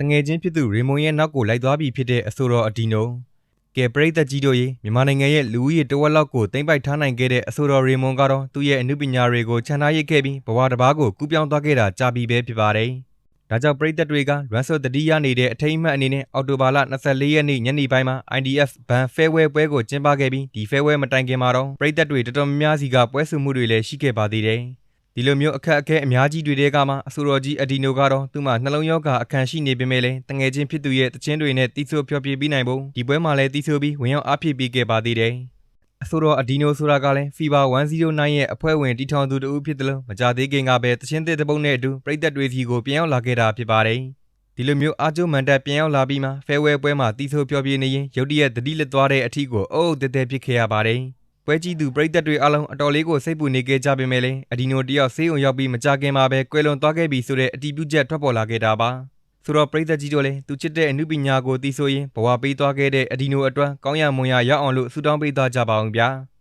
တငယ်ချင်းဖြစ်သူရေမွန်ရဲ့နောက်ကိုလိုက်သွားပြီဖြစ်တဲ့အဆိုတော်အဒီနိုကဲပရိသတ်ကြီးတို့ရေမြန်မာနိုင်ငံရဲ့လူဦးရေတဝက်လောက်ကိုသိမ့်ပိုက်ထားနိုင်ခဲ့တဲ့အဆိုတော်ရေမွန်ကတော့သူ့ရဲ့အမှုပညာတွေကိုခြံထားရစ်ခဲ့ပြီးဘဝတစ်ပါးကိုကူးပြောင်းသွားခဲ့တာကြာပြီပဲဖြစ်ပါတယ်။ဒါကြောင့်ပရိသတ်တွေကလွမ်းစောတတိယနေတဲ့အထိမ်းအမှတ်အနေနဲ့အော်တိုဘာလ24ရက်နေ့ညနေပိုင်းမှာ IDF ဘန် Farewell ပွဲကိုကျင်းပခဲ့ပြီးဒီ Farewell မတိုင်ခင်မှာတော့ပရိသတ်တွေတော်တော်များများစီကပွဲစုမှုတွေလည်းရှိခဲ့ပါသေးတယ်။ ဒီလိုမျိုးအခက်အခဲအများကြီးတွေတဲကမှအဆိုတော်ကြီးအဒီနိုကတော့သူ့မှာနှလုံးရောဂါအခန့်ရှိနေပေမဲ့လည်းတငယ်ချင်းဖြစ်သူရဲ့တခြင်းတွေနဲ့တီးဆိုးဖျော်ပြပြီးနိုင်ဖို့ဒီပွဲမှာလည်းတီးဆိုးပြီးဝင်ရောက်အားဖြည့်ပေးခဲ့ပါသေးတယ်အဆိုတော်အဒီနိုဆိုတာကလည်း Fever 109ရဲ့အဖွဲ့ဝင်တီထောင်သူတဦးဖြစ်တယ်လို့မကြသေးခင်ကပဲတခြင်းတဲ့တပုတ်နဲ့အတူပြည်သက်တွေစီကိုပြန်ရောက်လာခဲ့တာဖြစ်ပါတယ်ဒီလိုမျိုးအာကျုံမန်တက်ပြန်ရောက်လာပြီးမှဖဲဝဲပွဲမှာတီးဆိုးဖျော်ပြနေရင်ရုတ်တရက်တတိလက်သွားတဲ့အထီးကိုအုပ်အုပ်တဲတဲဖြစ်ခဲ့ရပါတယ် ပွဲကြည့်သူပရိသတ်တွေအားလုံးအတော်လေးကိုစိတ်ပူနေခဲ့ကြပေမဲ့လည်းအဒီနိုတယောက်ဆေးုံရောက်ပြီးမကြခင်မှာပဲကွယ်လွန်သွားခဲ့ပြီဆိုတဲ့အတီးပြုချက်ထွက်ပေါ်လာခဲ့တာပါဆိုတော့ပရိသတ်ကြီးတို့လည်းသူချစ်တဲ့အမှုပညာကိုသိဆိုရင်ဘဝပေးသွားခဲ့တဲ့အဒီနိုအတွက်ကောင်းရမွန်ရရအောင်လို့ဆုတောင်းပေးသွားကြပါအောင်ဗျာ။